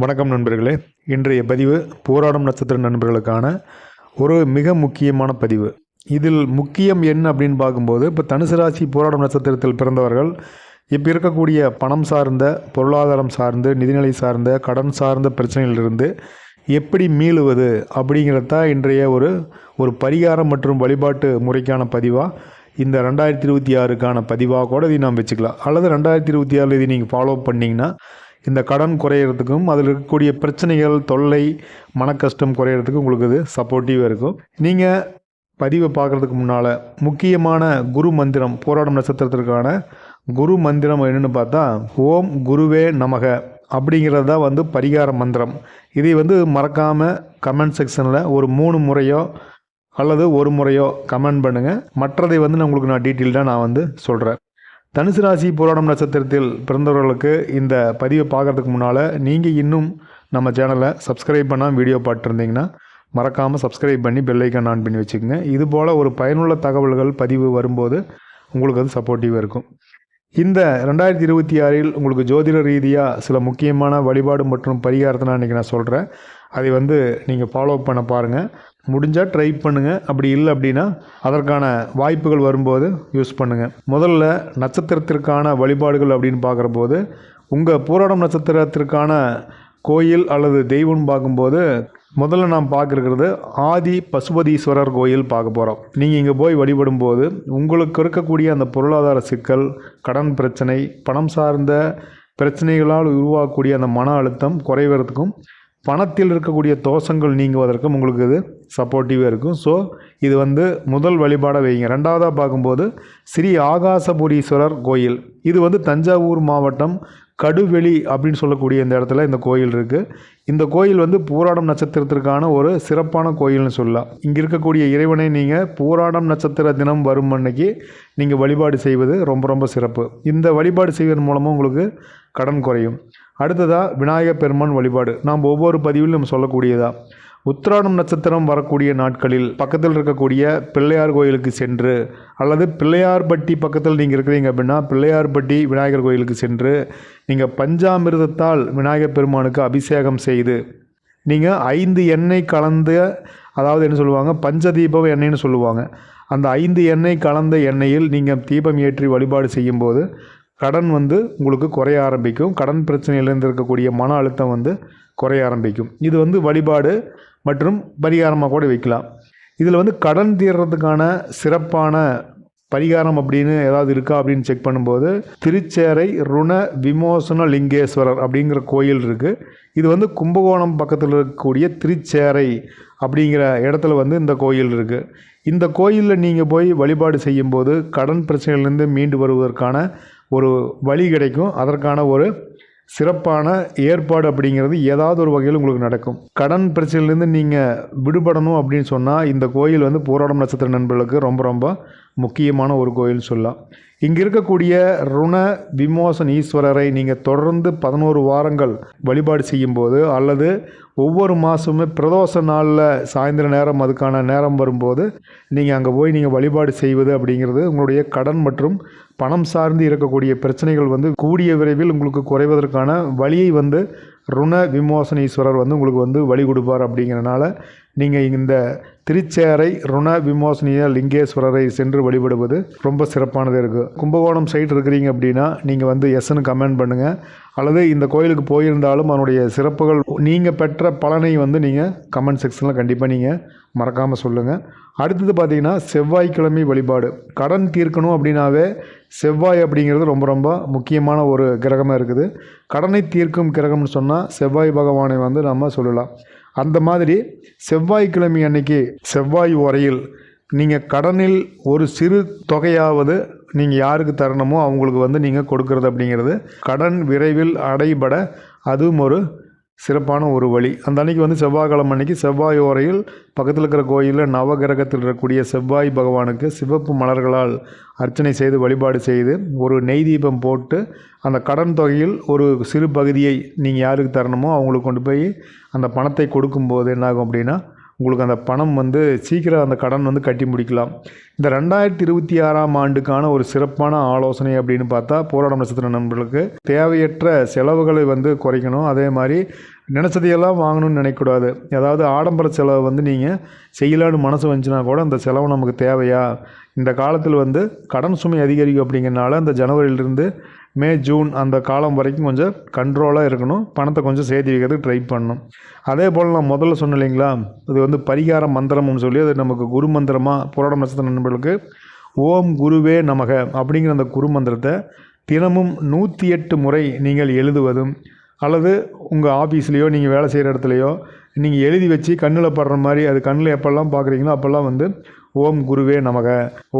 வணக்கம் நண்பர்களே. இன்றைய பதிவு போராடும் நட்சத்திர நண்பர்களுக்கான ஒரு மிக முக்கியமான பதிவு. இதில் முக்கியம் என்ன அப்படின்னு பார்க்கும்போது இப்போ தனுசு ராசி போராடும் நட்சத்திரத்தில் பிறந்தவர்கள் இப்போ இருக்கக்கூடிய பணம் சார்ந்த பொருளாதாரம் சார்ந்து நிதிநிலை சார்ந்த கடன் சார்ந்த பிரச்சனையிலிருந்து எப்படி மீளுவது அப்படிங்கிறது இன்றைய ஒரு ஒரு பரிகாரம் மற்றும் வழிபாட்டு முறைக்கான பதிவாக இந்த ரெண்டாயிரத்தி இருபத்தி ஆறுக்கான பதிவாக கூட இதை நாம் வச்சுக்கலாம். அல்லது ரெண்டாயிரத்தி இருபத்தி ஆறில் இதை நீங்கள் ஃபாலோ பண்ணிங்கன்னா இந்த கடன் குறையிறதுக்கும் அதில் இருக்கக்கூடிய பிரச்சனைகள் தொல்லை மனக்கஷ்டம் குறையிறதுக்கும் உங்களுக்கு இது சப்போர்ட்டிவாக இருக்கும். நீங்கள் பதிவை பார்க்குறதுக்கு முன்னால் முக்கியமான குரு மந்திரம் போராடும் நட்சத்திரத்திற்கான குரு மந்திரம் என்னென்னு பார்த்தா ஓம் குருவே நமக அப்படிங்கிறது தான் வந்து பரிகார மந்திரம். இதை வந்து மறக்காமல் கமெண்ட் செக்ஷனில் ஒரு மூணு முறையோ அல்லது ஒரு முறையோ கமெண்ட் பண்ணுங்கள் மற்றதை வந்து நான் உங்களுக்கு நான் டீட்டெயில்டாக நான் வந்து சொல்கிறேன் தனுசு ராசி போராடும் நட்சத்திரத்தில் பிறந்தவர்களுக்கு இந்த பதிவை பார்க்குறதுக்கு முன்னால் நீங்கள் இன்னும் நம்ம சேனலை சப்ஸ்கிரைப் பண்ணால் வீடியோ பார்த்துருந்தீங்கன்னா மறக்காமல் சப்ஸ்கிரைப் பண்ணி பெல் ஆன் பண்ணி வச்சுக்கோங்க. இது போல் ஒரு பயனுள்ள தகவல்கள் பதிவு வரும்போது உங்களுக்கு அது சப்போர்ட்டிவாக இருக்கும். இந்த ரெண்டாயிரத்தி இருபத்தி ஆறில் உங்களுக்கு ஜோதிட ரீதியாக சில முக்கியமான வழிபாடு மற்றும் பரிகாரத்தை நான் இன்றைக்கி நான் சொல்கிறேன் அதை வந்து நீங்கள் ஃபாலோ பண்ண பாருங்கள் முடிஞ்சால் ட்ரை பண்ணுங்கள் அப்படி இல்லை அப்படின்னா அதற்கான வாய்ப்புகள் வரும்போது யூஸ் பண்ணுங்கள் முதல்ல நட்சத்திரத்திற்கான வழிபாடுகள் அப்படின்னு பார்க்குற போது உங்கள் பூராடம் நட்சத்திரத்திற்கான கோயில் அல்லது தெய்வம்னு பார்க்கும்போது முதல்ல நாம் பார்க்குறது ஆதி பசுபதீஸ்வரர் கோயில் பார்க்க போகிறோம் நீங்கள் இங்கே போய் வழிபடும் போது உங்களுக்கு இருக்கக்கூடிய அந்த பொருளாதார சிக்கல் கடன் பிரச்சனை பணம் சார்ந்த பிரச்சனைகளால் உருவாகக்கூடிய அந்த மன அழுத்தம் குறைவதற்கும் பணத்தில் இருக்கக்கூடிய தோஷங்கள் நீங்குவதற்கும் உங்களுக்கு இது சப்போர்ட்டிவாக இருக்கும். ஸோ இது வந்து முதல் வழிபாடாக வைங்க. ரெண்டாவதாக பார்க்கும்போது ஸ்ரீ ஆகாசபுரீஸ்வரர் கோயில். இது வந்து தஞ்சாவூர் மாவட்டம் கடுவெளி அப்படின்னு சொல்லக்கூடிய இந்த இடத்துல இந்த கோயில் இருக்குது இந்த கோயில் வந்து பூராடம் நட்சத்திரத்திற்கான ஒரு சிறப்பான கோயில்னு சொல்லலாம். இங்கே இருக்கக்கூடிய இறைவனை நீங்கள் பூராடம் நட்சத்திர தினம் வரும் அன்னைக்கு நீங்கள் வழிபாடு செய்வது ரொம்ப ரொம்ப சிறப்பு. இந்த வழிபாடு செய்வதன் மூலமாக உங்களுக்கு கடன் குறையும். அடுத்ததாக விநாயகப் பெருமான் வழிபாடு. நாம் ஒவ்வொரு பதிவிலும் நம்ம சொல்லக்கூடியதா? உத்திராடம் நட்சத்திரம் வரக்கூடிய நாட்களில் பக்கத்தில் இருக்கக்கூடிய பிள்ளையார் கோயிலுக்கு சென்று அல்லது பிள்ளையார்பட்டி பக்கத்தில் நீங்கள் இருக்கிறீங்க அப்படின்னா பிள்ளையார்பட்டி விநாயகர் கோயிலுக்கு சென்று நீங்கள் பஞ்சாமிர்தத்தால் விநாயகர் பெருமானுக்கு அபிஷேகம் செய்து நீங்கள் ஐந்து எண்ணெய் கலந்த அதாவது என்ன சொல்லுவாங்க? பஞ்சதீபம் எண்ணெய்னு சொல்லுவாங்க. அந்த ஐந்து எண்ணெய் கலந்த எண்ணெயில் நீங்கள் தீபம் ஏற்றி வழிபாடு செய்யும்போது கடன் வந்து உங்களுக்கு குறைய ஆரம்பிக்கும். கடன் பிரச்சனையிலேருந்து இருக்கக்கூடிய மன அழுத்தம் வந்து குறைய ஆரம்பிக்கும். இது வந்து வழிபாடு மற்றும் பரிகாரமாக கூட வைக்கலாம். இதில் வந்து கடன் தீர்றதுக்கான சிறப்பான பரிகாரம் அப்படின்னு ஏதாவது இருக்கா அப்படின்னு செக் பண்ணும்போது திருச்சேரை ருண விமோசன லிங்கேஸ்வரர் அப்படிங்கிற கோயில் இருக்குது இது வந்து கும்பகோணம் பக்கத்தில் இருக்கக்கூடிய திருச்சேரை அப்படிங்கிற இடத்துல வந்து இந்த கோயில் இருக்குது இந்த கோயிலில் நீங்கள் போய் வழிபாடு செய்யும்போது கடன் பிரச்சனையிலேருந்து மீண்டு வருவதற்கான ஒரு வழி கிடைக்கும். அதற்கான ஒரு சிறப்பான ஏற்பாடு அப்படிங்கிறது ஏதாவது ஒரு வகையில் உங்களுக்கு நடக்கும். கடன் பிரச்சனையிலேருந்து நீங்கள் விடுபடணும் அப்படின்னு சொன்னால் இந்த கோயில் வந்து போராடம் நட்சத்திர நண்பர்களுக்கு ரொம்ப ரொம்ப முக்கியமான ஒரு கோயில்னு சொல்லலாம். இங்கே இருக்கக்கூடிய ருண விமோசன் ஈஸ்வரரை நீங்கள் தொடர்ந்து பதினோரு வாரங்கள் வழிபாடு செய்யும்போது அல்லது ஒவ்வொரு மாதமுமே பிரதோஷ நாளில் சாயந்தர நேரம் அதுக்கான நேரம் வரும்போது நீங்கள் அங்கே போய் நீங்கள் வழிபாடு செய்வது அப்படிங்கிறது உங்களுடைய கடன் மற்றும் பணம் சார்ந்து இருக்கக்கூடிய பிரச்சனைகள் வந்து கூடிய விரைவில் உங்களுக்கு குறைவதற்கான வழியை வந்து ருண விமோசனீஸ்வரர் வந்து உங்களுக்கு வந்து வழி கொடுப்பார் அப்படிங்கிறனால நீங்கள் இந்த திருச்சேரை ருண விமோசனிய லிங்கேஸ்வரரை சென்று வழிபடுவது ரொம்ப சிறப்பானது இருக்குது கும்பகோணம் சைட் இருக்கிறீங்க அப்படின்னா நீங்கள் வந்து எஸ்ன்னு கமெண்ட் பண்ணுங்கள் அல்லது இந்த கோயிலுக்கு போயிருந்தாலும் அதனுடைய சிறப்புகள் நீங்கள் பெற்ற பலனை வந்து நீங்கள் கமெண்ட் செக்ஷனில் கண்டிப்பாக நீங்கள் மறக்காமல் சொல்லுங்கள் அடுத்தது பார்த்தீங்கன்னா செவ்வாய்க்கிழமை வழிபாடு. கடன் தீர்க்கணும் அப்படின்னாவே செவ்வாய் அப்படிங்கிறது ரொம்ப ரொம்ப முக்கியமான ஒரு கிரகமாக இருக்குது. கடனை தீர்க்கும் கிரகம்னு சொன்னால் செவ்வாய் பகவானை வந்து நம்ம சொல்லலாம். அந்த மாதிரி செவ்வாய்க்கிழமை அன்னைக்கு செவ்வாய் உரையில் நீங்கள் கடனில் ஒரு சிறு தொகையாவது நீங்கள் யாருக்கு தரணுமோ அவங்களுக்கு வந்து நீங்கள் கொடுக்கறது அப்படிங்கிறது. கடன் விரைவில் அடைபட அதுவும் ஒரு சிறப்பான ஒரு வழி. அந்த அன்னைக்கு வந்து செவ்வாய்க்கிழமை அன்னைக்கு செவ்வாய் ஓரையில் பக்கத்தில் இருக்கிற கோயிலில் நவகிரகத்தில் இருக்கக்கூடிய செவ்வாய் பகவானுக்கு சிவப்பு மலர்களால் அர்ச்சனை செய்து வழிபாடு செய்து ஒரு நெய் தீபம் போட்டு அந்த கடன் தொகையில் ஒரு சிறு பகுதியை நீங்கள் யாருக்கு தரணுமோ அவங்களுக்கு கொண்டு போய் அந்த பணத்தை கொடுக்கும்போது என்னாகும் அப்படின்னா உங்களுக்கு அந்த பணம் வந்து சீக்கிரம் அந்த கடன் வந்து கட்டி முடிக்கலாம். இந்த ரெண்டாயிரத்தி இருபத்தி ஆறாம் ஆண்டுக்கான ஒரு சிறப்பான ஆலோசனை அப்படின்னு பார்த்தா போராடம் நட்சத்திர நண்பர்களுக்கு தேவையற்ற செலவுகளை வந்து குறைக்கணும். அதே மாதிரி நினச்சதையெல்லாம் வாங்கணும்னு நினைக்கக்கூடாது. அதாவது ஆடம்பர செலவை வந்து நீங்கள் செய்யலான்னு மனசு வந்துச்சுன்னா கூட அந்த செலவு நமக்கு தேவையா? இந்த காலத்தில் வந்து கடன் சுமை அதிகரிக்கும் அப்படிங்கிறனால அந்த ஜனவரியிலிருந்து மே ஜூன் அந்த காலம் வரைக்கும் கொஞ்சம் கண்ட்ரோலாக இருக்கணும். பணத்தை கொஞ்சம் சேர்த்து வைக்கிறதுக்கு ட்ரை பண்ணணும். அதே போல் நான் முதல்ல சொன்னேன் இல்லைங்களா? இது வந்து பரிகார மந்திரம்னு சொல்லி அது நமக்கு குரு மந்திரமாக புராட நட்சத்திர நண்பர்களுக்கு ஓம் குருவே நமக அப்படிங்கிற அந்த குரு மந்திரத்தை தினமும் நூற்றி எட்டு முறை நீங்கள் எழுதுவதும் அல்லது உங்கள் ஆஃபீஸ்லேயோ நீங்கள் வேலை செய்கிற இடத்துலையோ நீங்கள் எழுதி வச்சு கண்ணில் படுற மாதிரி அது கண்ணில் எப்போல்லாம் பார்க்குறீங்களோ அப்போல்லாம் வந்து ஓம் குருவே நமக.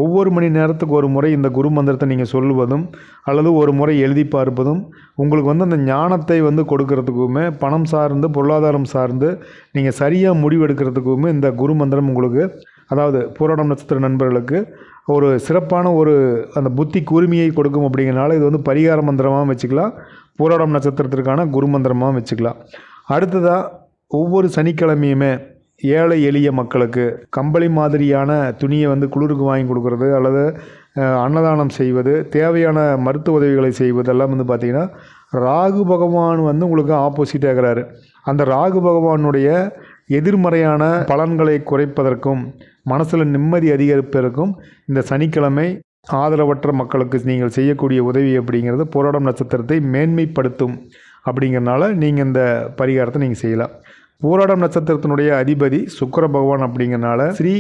ஒவ்வொரு மணி நேரத்துக்கு ஒரு முறை இந்த குரு மந்திரத்தை நீங்கள் சொல்லுவதும் அல்லது ஒரு முறை எழுதி பார்ப்பதும் உங்களுக்கு வந்து அந்த ஞானத்தை வந்து கொடுக்கறதுக்குமே பணம் சார்ந்து பொருளாதாரம் சார்ந்து நீங்கள் சரியாக முடிவெடுக்கிறதுக்குமே இந்த குரு மந்திரம் உங்களுக்கு அதாவது பூரணம் நட்சத்திர நண்பர்களுக்கு ஒரு சிறப்பான ஒரு அந்த புத்தி கூர்மையை கொடுக்கும் அப்படிங்கிறனால இது வந்து பரிகார மந்திரமாகவும் வச்சுக்கலாம் பூராடம் நட்சத்திரத்திற்கான குரு மந்திரமாகவும் வச்சுக்கலாம். அடுத்ததாக ஒவ்வொரு சனிக்கிழமையுமே ஏழை எளிய மக்களுக்கு கம்பளி மாதிரியான துணியை வந்து குளிருக்கு வாங்கி கொடுக்கறது அல்லது அன்னதானம் செய்வது தேவையான மருத்துவ உதவிகளை செய்வதெல்லாம் வந்து பார்த்திங்கன்னா ராகு பகவான் வந்து உங்களுக்கு ஆப்போசிட்டாக இருக்கிறாரு. அந்த ராகு பகவானுடைய எதிர்மறையான பலன்களை குறைப்பதற்கும் மனசில் நிம்மதி அதிகரிப்பதற்கும் இந்த சனிக்கிழமை ஆதரவற்ற மக்களுக்கு நீங்கள் செய்யக்கூடிய உதவி அப்படிங்கிறது போராடம் நட்சத்திரத்தை மேன்மைப்படுத்தும் அப்படிங்கிறனால நீங்கள் இந்த பரிகாரத்தை நீங்கள் செய்யலாம். பூராடம் நட்சத்திரத்தினுடைய அதிபதி சுக்கர பகவான் அப்படிங்கிறனால ஸ்ரீ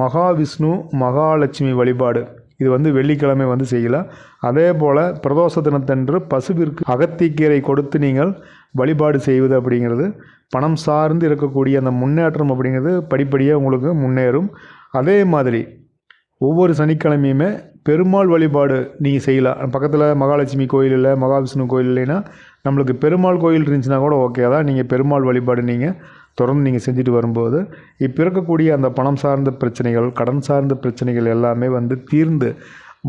மகாவிஷ்ணு மகாலட்சுமி வழிபாடு. இது வந்து வெள்ளிக்கிழமை வந்து செய்யலாம். அதே போல் பிரதோஷ தினத்தன்று பசுவிற்கு அகத்திக்கீரை கொடுத்து நீங்கள் வழிபாடு செய்வது அப்படிங்கிறது பணம் சார்ந்து இருக்கக்கூடிய அந்த முன்னேற்றம் அப்படிங்கிறது படிப்படியாக உங்களுக்கு முன்னேறும். அதே மாதிரி ஒவ்வொரு சனிக்கிழமையுமே பெருமாள் வழிபாடு நீங்கள் செய்யலாம். பக்கத்தில் மகாலட்சுமி கோயில் இல்லை மகாவிஷ்ணு கோயில் இல்லைன்னா நம்மளுக்கு பெருமாள் கோயில் இருந்துச்சுன்னா கூட ஓகே தான் நீங்கள் பெருமாள் வழிபாடு நீங்கள் தொடர்ந்து நீங்கள் செஞ்சுட்டு வரும்போது இப்போ இருக்கக்கூடிய அந்த பணம் சார்ந்த பிரச்சனைகள் கடன் சார்ந்த பிரச்சனைகள் எல்லாமே வந்து தீர்ந்து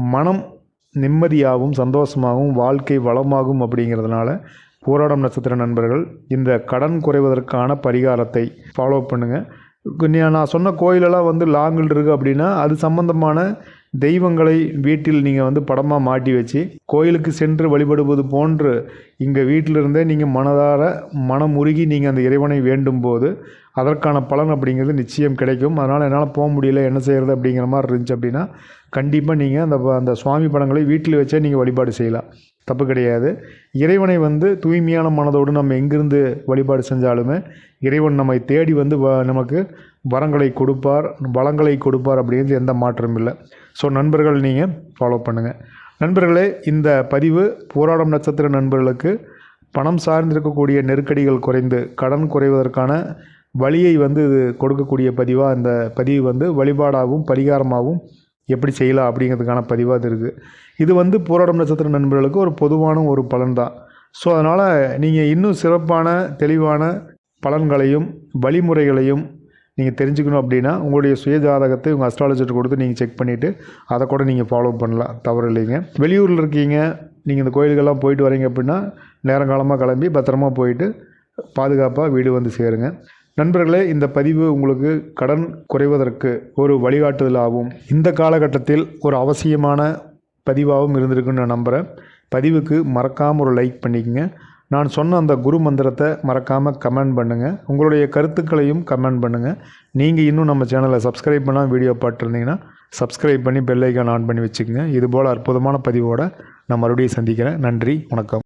மனம் நிம்மதியாகவும் சந்தோஷமாகவும் வாழ்க்கை வளமாகும் அப்படிங்கிறதுனால போராடம் நட்சத்திர நண்பர்கள் இந்த கடன் குறைவதற்கான பரிகாரத்தை ஃபாலோ பண்ணுங்கள் நான் சொன்ன கோயிலெல்லாம் வந்து லாங்கில் இருக்குது அப்படின்னா அது சம்பந்தமான தெய்வங்களை வீட்டில் நீங்கள் வந்து படமாக மாட்டி வச்சு கோயிலுக்கு சென்று வழிபடுவது போன்று இங்கே வீட்டிலிருந்தே நீங்கள் மனதார மனமுருகி நீங்கள் அந்த இறைவனை வேண்டும் போது அதற்கான பலன் அப்படிங்கிறது நிச்சயம் கிடைக்கும். அதனால் என்னால் போக முடியல என்ன செய்கிறது அப்படிங்கிற மாதிரி இருந்துச்சு அப்படின்னா கண்டிப்பாக நீங்கள் அந்த அந்த சுவாமி படங்களை வீட்டில் வச்சே நீங்கள் வழிபாடு செய்யலாம். தப்பு கிடையாது. இறைவனை வந்து தூய்மையான மனதோடு நம்ம எங்கிருந்து வழிபாடு செஞ்சாலுமே இறைவன் நம்மை தேடி வந்து வ- நமக்கு வரங்களை கொடுப்பார் வளங்களை கொடுப்பார் அப்படிங்கிறது எந்த மாற்றமும் இல்லை. ஸோ நண்பர்கள் நீங்கள் ஃபாலோ பண்ணுங்கள் நண்பர்களே இந்த பதிவு போராடம் நட்சத்திர நண்பர்களுக்கு பணம் சார்ந்திருக்கக்கூடிய நெருக்கடிகள் குறைந்து கடன் குறைவதற்கான வழியை வந்து இது கொடுக்கக்கூடிய பதிவாக அந்த பதிவு வந்து வழிபாடாகவும் பரிகாரமாகவும் எப்படி செய்யலாம் அப்படிங்கிறதுக்கான பதிவாக இது இருக்குது இது வந்து போராடும் நட்சத்திர நண்பர்களுக்கு ஒரு பொதுவான ஒரு பலன் தான் ஸோ அதனால் நீங்கள் இன்னும் சிறப்பான தெளிவான பலன்களையும் வழிமுறைகளையும் நீங்கள் தெரிஞ்சுக்கணும் அப்படின்னா உங்களுடைய சுய ஜாதகத்தை உங்கள் அஸ்ட்ராலஜர் கொடுத்து நீங்கள் செக் பண்ணிவிட்டு அதை கூட நீங்கள் ஃபாலோ பண்ணலாம். தவறு இல்லைங்க. வெளியூரில் இருக்கீங்க நீங்கள் இந்த கோயிலுக்கெல்லாம் போயிட்டு வரீங்க அப்படின்னா நேரங்காலமாக கிளம்பி பத்திரமா போயிட்டு பாதுகாப்பாக வீடு வந்து சேருங்க. நண்பர்களே இந்த பதிவு உங்களுக்கு கடன் குறைவதற்கு ஒரு வழிகாட்டுதலாகவும் இந்த காலகட்டத்தில் ஒரு அவசியமான பதிவாகவும் இருந்திருக்குன்னு நான் நம்புகிறேன் பதிவுக்கு மறக்காமல் ஒரு லைக் பண்ணிக்கங்க. நான் சொன்ன அந்த குரு மந்திரத்தை மறக்காமல் கமெண்ட் பண்ணுங்கள் உங்களுடைய கருத்துக்களையும் கமெண்ட் பண்ணுங்கள் நீங்கள் இன்னும் நம்ம சேனலை சப்ஸ்கிரைப் பண்ணால் வீடியோ பார்த்துருந்தீங்கன்னா சப்ஸ்கிரைப் பண்ணி பெல்லைக்கான் ஆன் பண்ணி வச்சுக்கோங்க. இதுபோல் அற்புதமான பதிவோடு நான் மறுபடியும் சந்திக்கிறேன். நன்றி வணக்கம்.